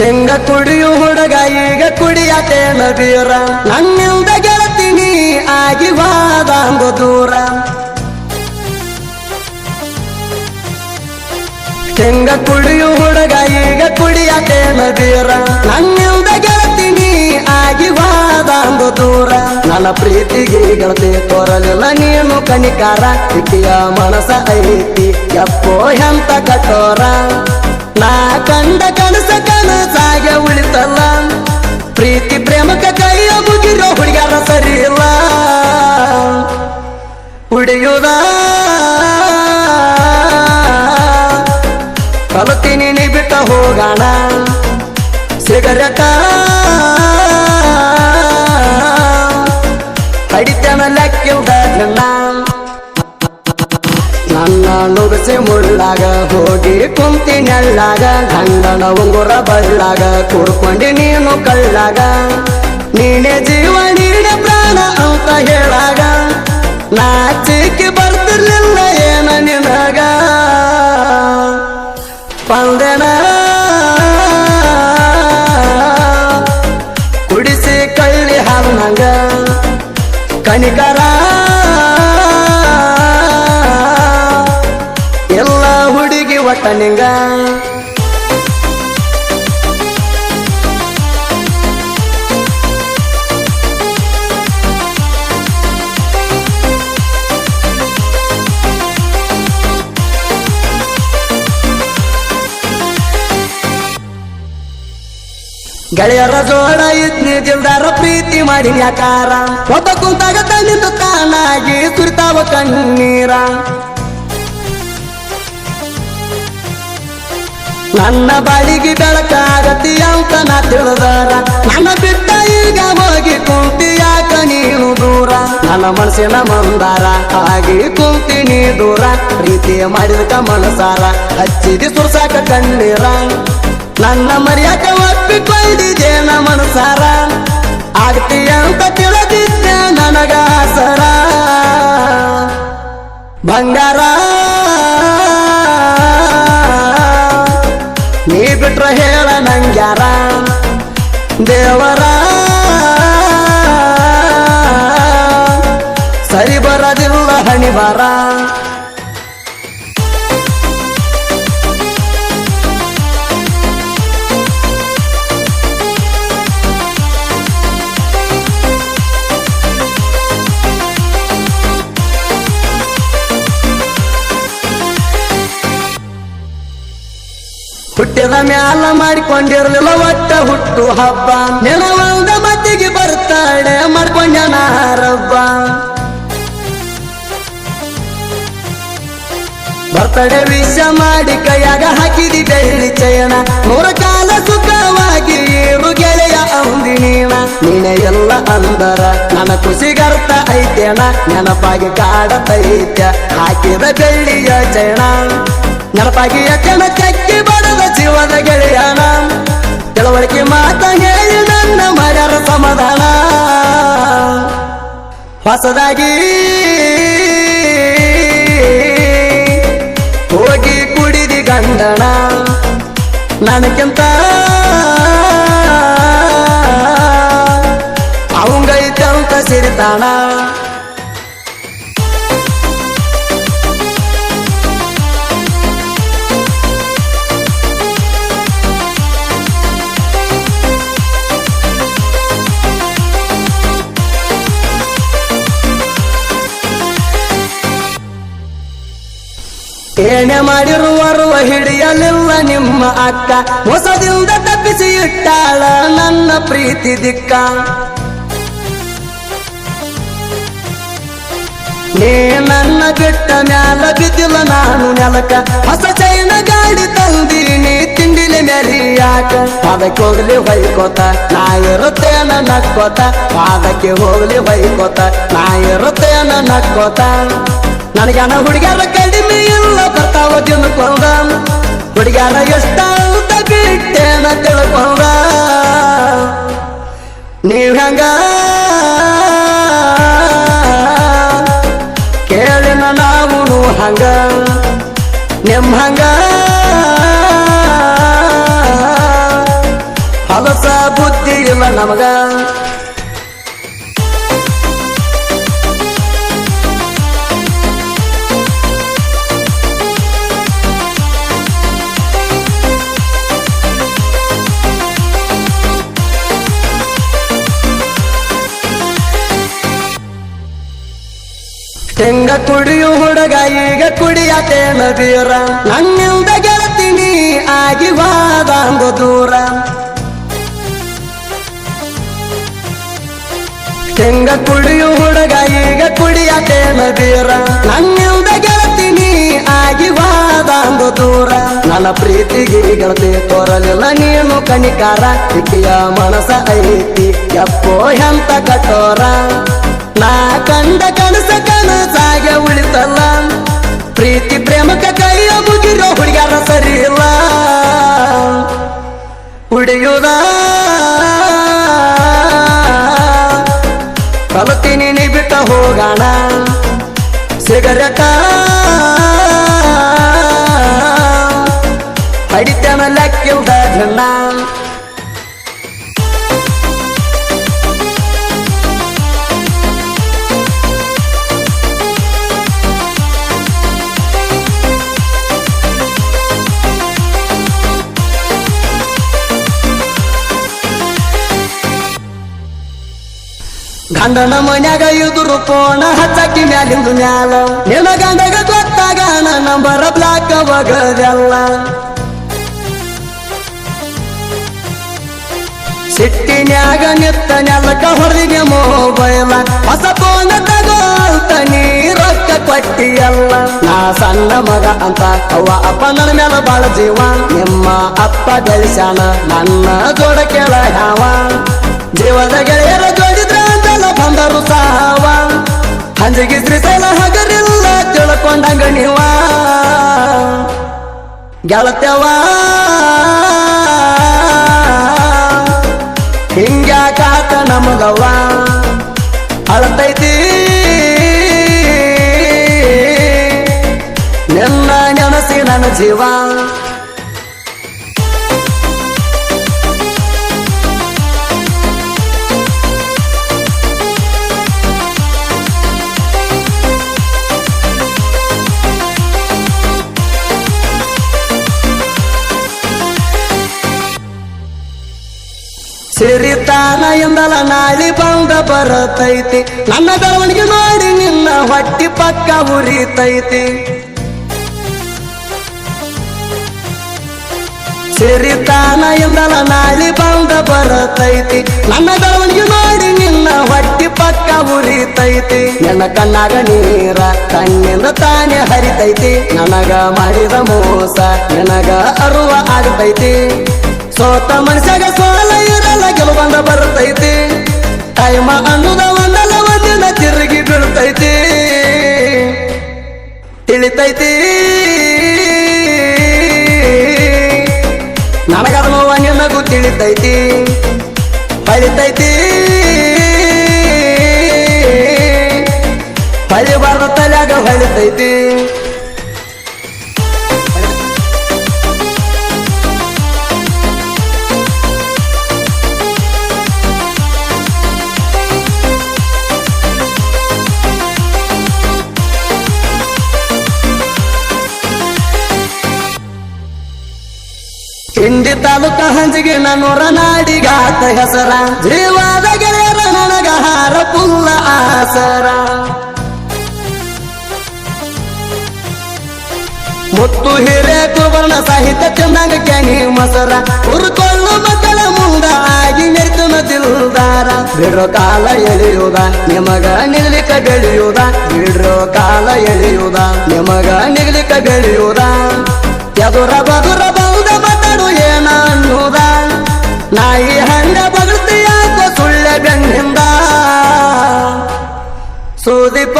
ತೆಂಗ ಕುಡಿಯು ಹುಡುಗ, ಈಗ ಕುಡಿಯ ಬೀರ. ನನ್ನಿಂದ ಗೆಳತೀನಿ ಆಗಿ ವಾದಾಂಗ ದೂರ. ಕೆಂಗ ಕುಡಿಯು ಹುಡುಗ, ಈಗ ಕುಡಿಯ ಬೀರ. ನನ್ನಿಂದ ಗೆಳತೀನಿ ಆಗಿ ವಾದಾಂಗ ದೂರ. ನನ್ನ ಪ್ರೀತಿಗೆ ಗೆಳತಿ ತೋರಲಿಲ್ಲ ನೀನು ಕನಿಕಾರ, ಇಟ್ಟಿಯ ಮನಸ ಐತಿ ಎಪ್ಪೋ ಎಂತ ಕಠೋರ. ನಾ ಕಂಡ ಕನಸ ಕನಸಾಗೆ ಉಳಿತಲ್ಲ. ಪ್ರೀತಿ ಪ್ರೇಮಕ ಕೈಯ ಮುಗಿರೋ ಹುಡುಗರ ಸರಿ ಇಲ್ಲ. ಹುಡಿಯುದ ಕಲತಿನಿ ಬಿಟ್ಟ ಹೋಗೋಣ. ಸಿಗರೇಟ ನುಡಿಸಿ ಮುಳ್ಳಾಗ ಹೋಗಿ ಕುಂತಿ ನೆಳ್ಳಾಗ, ಗಂಡನ ಉಂಗುರ ಬಳ್ಳಾಗ ಕುಡ್ಕೊಂಡಿ ನೀನು ಕಳ್ಳಾಗ. ನೀನೆ ಜೀವ, ನೀನೆ ಪ್ರಾಣ ಅಂತ ಹೇಳಾಗ. ನಾಚಿಕೆ ಬರ್ತಿರ್ಲಿಲ್ಲ ನಿಂಗ ಗೆಳೆಯರ ಜೋಡ ಇದ್ನಿ ದಿಲ್ದಾರ ಪ್ರೀತಿ ಮಾಡಿ ಯಾಕಾರ ಒಬ್ಬ ಕುಂತಾಗ ತನ್ನಿಂದ ತಾನಾಗಿ ಸುರಿತಾವ ಕಣ್ಣೀರ. ನನ್ನ ಬಾಳಿಗೆ ಬೆಳಕಾಗತಿ ಅಂತ ನಾ ತಿಳಿದಾರ. ನನ್ನ ಬಿಟ್ಟ ಈಗ ಹೋಗಿ ಕುಂತಿ ಯಾಕ ನೀನು ದೂರ? ನನ್ನ ಮನಸ್ಸಿನ ಮಂದಾರ ಆಗಿ ಕುಂತಿನಿ ದೂರ. ಪ್ರೀತಿ ಮಾಡಿದ ಮನಸಾರ, ಹಚ್ಚಿದಿ ಸುರ್ಸಾಕ ಕಣ್ಣೀರ. ನನ್ನ ಮರ್ಯಾಕ ನ ಮನಸಾರ. ಆಗ್ತಿ ಅಂತ ತಿಳಿದಿದ್ದೆ ನನಗ ಸರ ಬಂಗಾರ ನೀ ಬಿಟ್ರ ಹೇಳ ನಂಗ್ಯಾರ? ದೇವರ ಸರಿ ಬರದಿಲ್ಲ ಹಣಿಬಾರ ಮ್ಯಾಲ ಮಾಡಿಕೊಂಡಿರ್ಲಿಲ್ಲ ಒಟ್ಟ ಹುಟ್ಟು ಹಬ್ಬ. ನೆನವಂದ ಮತ್ತಿಗೆ ಬರ್ತಾಳೆ ಮಾಡ್ಕೊಂಡ ರಬ್ಬ ಬರ್ತಡೆ ವಿಷ ಮಾಡಿ ಕೈಯಾಗ ಹಾಕಿದಿ ಬೆಳ್ಳಿ ಚಯನ. ನೂರ ಕಾಲ ಸುಖವಾಗಿ ಇರು ಗೆಳೆಯ ಅಂದಿ ನೀನ ಎಲ್ಲ ಅಂದರ, ನನ್ನ ಖುಷಿಗರ್ತ ಐತೇನ ನೆನಪಾಗಿ ಕಾಡತೈತ್ಯ, ಹಾಕಿದ ಬೆಳ್ಳಿಯ ಚಯಣ ನೆನಪಾಗಿ ಯಕನ ಚಕ್ಕಿ ಬಡದ ಜೀವದ ಗೆಳೆಯನ. ತಿಳುವಳಿಕೆ ಮಾತ ಹೇಳಿ ನನ್ನ ಮರ್ಯಾರ ಸಮಾಧಾನ. ಹೊಸದಾಗಿ ಹೋಗಿ ಕುಡಿದಿ ಗಂಡಣ ನನಗಿಂತ ಅಂತ ಸಿರಿತಾಣ. ಮಾಡಿರುವರು ಹಿಡಿಯಲಿಲ್ಲ ನಿಮ್ಮ ಅಕ್ಕ. ಹೊಸದಿಂದ ತಪ್ಪಿಸಿ ಇಟ್ಟಾಳ ನನ್ನ ಪ್ರೀತಿ ದಿಕ್ಕ. ನೀ ನನ್ನ ಬಿಟ್ಟ ಮ್ಯಾಲ ಬಿದ್ದಿಲ್ಲ ನಾನು ನೆಲಕ. ಹೊಸ ಚೈನ ಗಾಡಿ ತಂದೀನಿ, ತಿಂಡಿಲಿ ಮೆರಿಯಾಕ ಪಾದಕ್ಕೆ ಹೋಗ್ಲಿ ಹೊಯ್ಕೋತ, ನಾ ಇರುತ್ತೇನ ನಕ್ಕೋತ. ಅದಕ್ಕೆ ಹೋಗ್ಲಿ ಹೊಯ್ಕೋತ, ನಾ ಇರುತ್ತೇನ ನಕ್ಕೋತ. ನನಗನ ಹುಡುಗ್ಯಾರ ಕಡಿಮೆ ಇಲ್ಲ ಬರ್ತಾವ ತಿಳ್ಕೊಂಡ. ಹುಡುಗ್ಯಾರ ಅಂತ ಬಿಟ್ಟೇನ ತಿಳ್ಕೊಂಡ. ನೀವ್ ಹಂಗ? ಕೇಳಿನ ನಾವು ಹಂಗ. ನಿಮ್ ಹಂಗ? ಹೊಲಸ ಬುದ್ಧಿ ಇಲ್ಲ ನಮಗ. ಹೆಂಗ ಕುಡಿಯು ಹುಡುಗ, ಈಗ ಕುಡಿಯ ಬೀರ ನನ್ನಿಂದ ಗೆಳತೀನಿ ಆಗಿ ವಾದಾಂಗ ದೂರ. ಹೆಂಗ ಕುಡಿಯು ಹುಡುಗ, ಈಗ ಕುಡಿಯ ಬೀರ ನನ್ನಿಂದ ಗೆಳತೀನಿ ಆಗಿ ವಾದಾಂಗ ದೂರ. ನನ್ನ ಪ್ರೀತಿಗೆ ಗೆಳತಿ ತೋರಲಿಲ್ಲ, ನೀನು ಕಣಿಕಾರ ಇಕ್ಕಿಯ ಮನಸ ಐತಿ. ಎಪ್ಪೋ ಎಂತ ಕಠೋರ. ನಾ ಕಂಡ ಕನಸ ಕನಸಾಗೆ ಉಳಿತಲ್ಲ. ಪ್ರೀತಿ ಪ್ರೇಮಕ ಕೈಯ ಮುಗಿರೋ ಹುಡುಗರ ಸರಿ ಇಲ್ಲ. ಉಳಿಯುದ ಕಲತೀನಿ ಬಿಟ್ಟ ಹೋಗೋಣ. ಸಿಗರೇಟ ಗಂಡನ ಮನ್ಯಾಗ ಇದ್ರು ಪೋಣ ಹಚ್ಚಕ್ಕಿ ಮ್ಯಾಲಿಂದು ಮ್ಯಾಲ. ನಿನ್ನ ಗಂಡಗ ಗೊತ್ತಾಗ ನಂಬರ ಬ್ಲಾಕ್ ಬಗದೆಲ್ಲ ಸಿಟ್ಟಿನ್ಯಾಗ ನಿತ್ತ ನೆಲಕ ಹೊರದಿಗೆ ಮೊಬೈಲ. ಹೊಸ ಫೋನ್ ತಗೋತ ನೀ ರೊಕ್ಕ ಕೊಟ್ಟಿಯಲ್ಲ ನಾ ಸಣ್ಣ ಮಗ ಅಂತ ಅವ್ವ ಅಪ್ಪ ನನ್ನ ಮೇಲೆ ಬಾಳ ಜೀವ. ನಿಮ್ಮ ಅಪ್ಪ ಗಳಿಸ್ಯಾನ ನನ್ನ ಜೋಡ ಕೇಳ ಯಾವ ಜೀವದ ಗೆಳೆಯರ ಅಂತೆಲ್ಲ ಬಂದರು ಸಾವ. ಹಂಜಿಗೆ ಸಲ ಹಗರಿಲ್ಲ ತಿಳ್ಕೊಂಡಂಗ ನೀವ ಗೆಳತ್ಯವ. ಹಿಂಗ್ಯಾಕಾತ ನಮಗವ ಅಳತೈತಿ. ನಿನ್ನ ನೆನಸಿ ನನ್ನ ಜೀವ. ಸಿರಿತಾನ ಎಂದಲ ನಾಳಿ ಬಂದ ಬರತೈತಿ. ನನ್ನ ಬೆಳವಣಿಗೆ ನೋಡಿ ನಿನ್ನ ಹೊಟ್ಟಿ ಪಕ್ಕ ಉರಿತೈತಿ. ಸಿರಿತಾನ ಎಂದಲ ನಾಳಿ ಬಂದ ಬರತೈತಿ. ನನ್ನ ಬೆಳವಣಿಗೆ ನೋಡಿ ನಿನ್ನ ಹೊಟ್ಟಿ ಪಕ್ಕ ಉರಿತೈತಿ. ನನ್ನ ಕಣ್ಣಾಗ ನೀರ, ಕಣ್ಣಿಂದ ತಾನೇ ಹರಿತೈತಿ. ನನಗ ಮಾಡಿದ ಮೋಸ, ನನಗ ಅರುವ ಆಗ್ತೈತಿ. ಸೋತ ಮನುಷ್ಯಾಗ ಸೋಲ ಇರಲ್ಲ ಗೆಲು ಬಂದ ಬರ್ತೈತಿ. ಟೈಮ ಅನ್ನುದ ಒಂದಿನ ತಿರುಗಿ ಬೀಳ್ತೈತಿ. ತಿಳಿತೈತಿ ನನಗದ ನಿನಗೂ ತಿಳಿತೈತಿ. ಹೊಳಿತೈತಿ ಹೊಳಿಬಾರ್ದ ತಲ್ಯಾಗ ಹೊಳಿತೈತಿ ತಾಲೂಕ ಹಂಜಿಗೆ ನನ್ನೂರ ನಾಡಿಗಾತ ಹೆಸರ. ಜೀವಾದ ಗೆಳೆಯರ ನನಗ ಹಾರ ಪುಲ್ಲ ಆಸರ. ಮುತ್ತು ಹಿರೇ ಕುವರ್ಣ ಸಾಹಿತ್ಯ ಚಂದಂಗ ಕ್ಯಾನಿ ಮಸರ. ಉರ್ಕೊಳ್ಳು ಮಕ್ಕಳ ಮುಂದ ಆಗಿ ಮೆರ್ತನ ದಿಲ್ದಾರ. ಬಿಡ್ರೋ ಕಾಲ ಎಳೆಯುವುದ ನಿಮಗ ನಿಲ್ಲಿಕ ಬೆಳೆಯುವುದ ಬಿಡ್ರೋ ಕಾಲ ಎಳೆಯುವುದ ನಿಮಗ ನಿಲ್ಲಿಕ ಬೆಳೆಯುವುದ ಎದುರ ಬದುರ ನಾಯಿ ಹಂಗ ಬಗಳ್ತೀಯಾಕೋ ಸುಳ್ಳೆ ಬೆನ್ನಿಂದ. ಸುದೀಪ